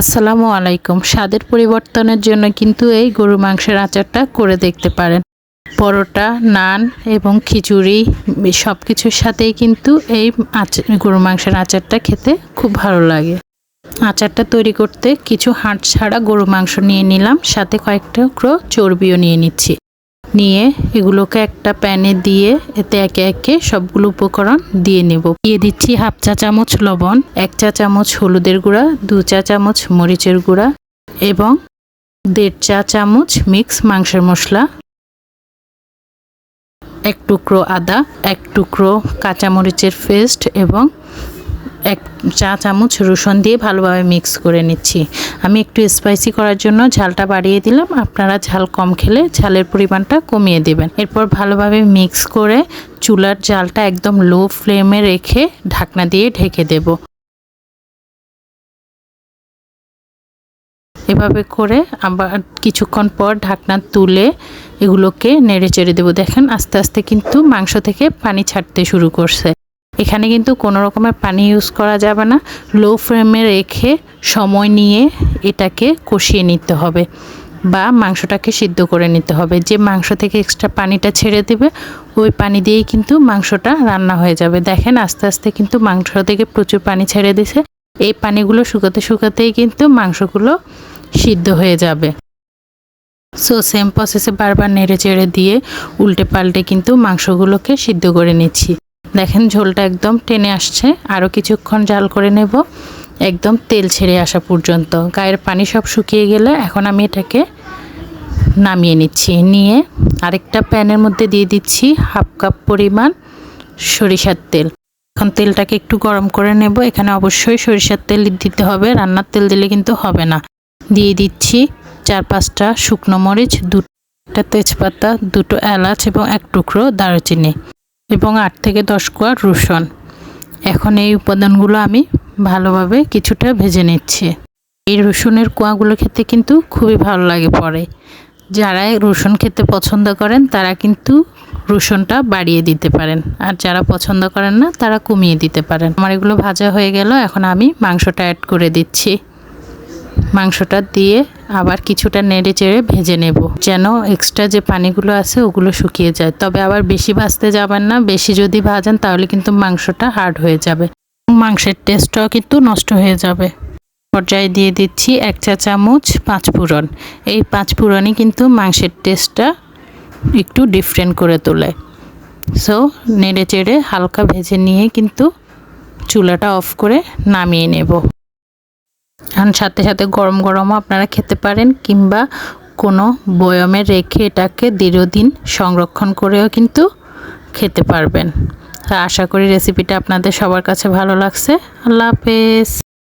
আসসালামু আলাইকুম। স্বাদের পরিবর্তনের জন্য কিন্তু এই গরু মাংসের আচারটা করে দেখতে পারেন। পরোটা, নান এবং খিচুড়ি সব কিছুর সাথেই কিন্তু এই গরু মাংসের আচারটা খেতে খুব ভালো লাগে। আচারটা তৈরি করতে কিছু হাঁট ছাড়া গরু মাংস নিয়ে নিলাম, সাথে কয়েকটা টুকরো চর্বিও নিয়ে নিচ্ছি। নিয়ে এগুলোকে একটা প্যানে দিয়ে এতে একে একে সবগুলো উপকরণ দিয়ে নেব। দিয়ে দিচ্ছি হাফ চা চামচ লবণ, এক চা চামচ হলুদের গুঁড়া, দু চা চামচ মরিচের গুঁড়া এবং দেড় চা চামচ মিক্স মাংসের মশলা, এক টুকরো আদা, এক টুকরো কাঁচামরিচের পেস্ট এবং এক চা চামচ রসুন দিয়ে ভালোভাবে মিক্স করে নিচ্ছি। আমি একটু স্পাইসি করার জন্য ঝালটা বাড়িয়ে দিলাম। আপনারা ঝাল কম খেলে ঝালের পরিমাণটা কমিয়ে দেবেন। এরপর ভালোভাবে মিক্স করে চুলার জালটা একদম লো ফ্লেমে রেখে ঢাকনা দিয়ে ঢেকে দেব। এভাবে করে আবার কিছুক্ষণ পর ঢাকনা তুলে এগুলোকে নেড়ে চেড়ে দেবো। দেখেন আস্তে আস্তে কিন্তু মাংস থেকে পানি ছাড়তে শুরু করছে। এখানে কিন্তু কোনো রকমের পানি ইউজ করা যাবে না। লো ফ্লেমে রেখে সময় নিয়ে এটাকে কষিয়ে নিতে হবে বা মাংসটাকে সিদ্ধ করে নিতে হবে। যে মাংস থেকে এক্সট্রা পানিটা ছেড়ে দেবে, ওই পানি দিয়েই কিন্তু মাংসটা রান্না হয়ে যাবে। দেখেন আস্তে আস্তে কিন্তু মাংস থেকে প্রচুর পানি ছেড়ে দিছে। এই পানিগুলো শুকাতে শুকাতেই কিন্তু মাংসগুলো সিদ্ধ হয়ে যাবে। সো সেম প্রসেসে বারবার নেড়ে চেড়ে দিয়ে উল্টে পাল্টে কিন্তু মাংসগুলোকে সিদ্ধ করে নিচ্ছি। দেখেন ঝোলটা একদম টেনে আসছে। আরও কিছুক্ষণ জাল করে নেব। একদম তেল ছেড়ে আসা পর্যন্ত। গায়ের পানি সব শুকিয়ে গেলে এখন আমি এটাকে নামিয়ে নিচ্ছি। নিয়ে আরেকটা প্যানের মধ্যে দিয়ে দিচ্ছি হাফ কাপ পরিমাণ সরিষার তেল। এখন তেলটাকে একটু গরম করে নেব। এখানে অবশ্যই সরিষার তেল দিতে হবে। রান্নার তেল দিলে কিন্তু হবে না। দিয়ে দিচ্ছি চার পাঁচটা শুকনো মরিচ, দুটা তেজপাতা, দুটো এলাচ এবং এক টুকরো দারুচিনি। এবং আট থেকে দশ কোয়া রসুন। এখন এই উপাদানগুলো আমি ভালোভাবে কিছুটা ভেজে নিচ্ছি। এই রসুনের কোয়াগুলো খেতে কিন্তু খুবই ভালো লাগে পরে। যারা রসুন খেতে পছন্দ করেন, তারা কিন্তু রসুনটা বাড়িয়ে দিতে পারেন। আর যারা পছন্দ করেন না, তারা কমিয়ে দিতে পারেন। আমার এগুলো ভাজা হয়ে গেল, এখন আমি মাংসটা অ্যাড করে দিচ্ছি। মাংসটা দিয়ে আবার কিছুটা নেড়ে চেড়ে ভেজে নেব। যেন এক্সট্রা যে পানিগুলো আছে, ওগুলো শুকিয়ে যায়। তবে আবার বেশি ভাজতে যাবেন না। বেশি যদি ভাজেন, তাহলে কিন্তু মাংসটা হার্ড হয়ে যাবে। মাংসের টেস্টটাও কিন্তু নষ্ট হয়ে যাবে। পর্যায়ে দিয়ে দিচ্ছি এক চা চামচ পাঁচ ফোড়ন। এই পাঁচ ফোড়নই কিন্তু মাংসের টেস্টটা একটু ডিফারেন্ট করে তোলে। সো নেড়ে চেড়ে হালকা ভেজে নিয়ে কিন্তু চুলাটা অফ করে নামিয়ে নেব। এখন সাথে সাথে গরম গরমও আপনারা খেতে পারেন কিংবা কোনো বয়মে রেখে এটাকে দীর্ঘদিন সংরক্ষণ করেও কিন্তু খেতে পারবেন। আশা করি রেসিপিটা আপনাদের সবার কাছে ভালো লাগছে। আল্লাহ হাফেজ।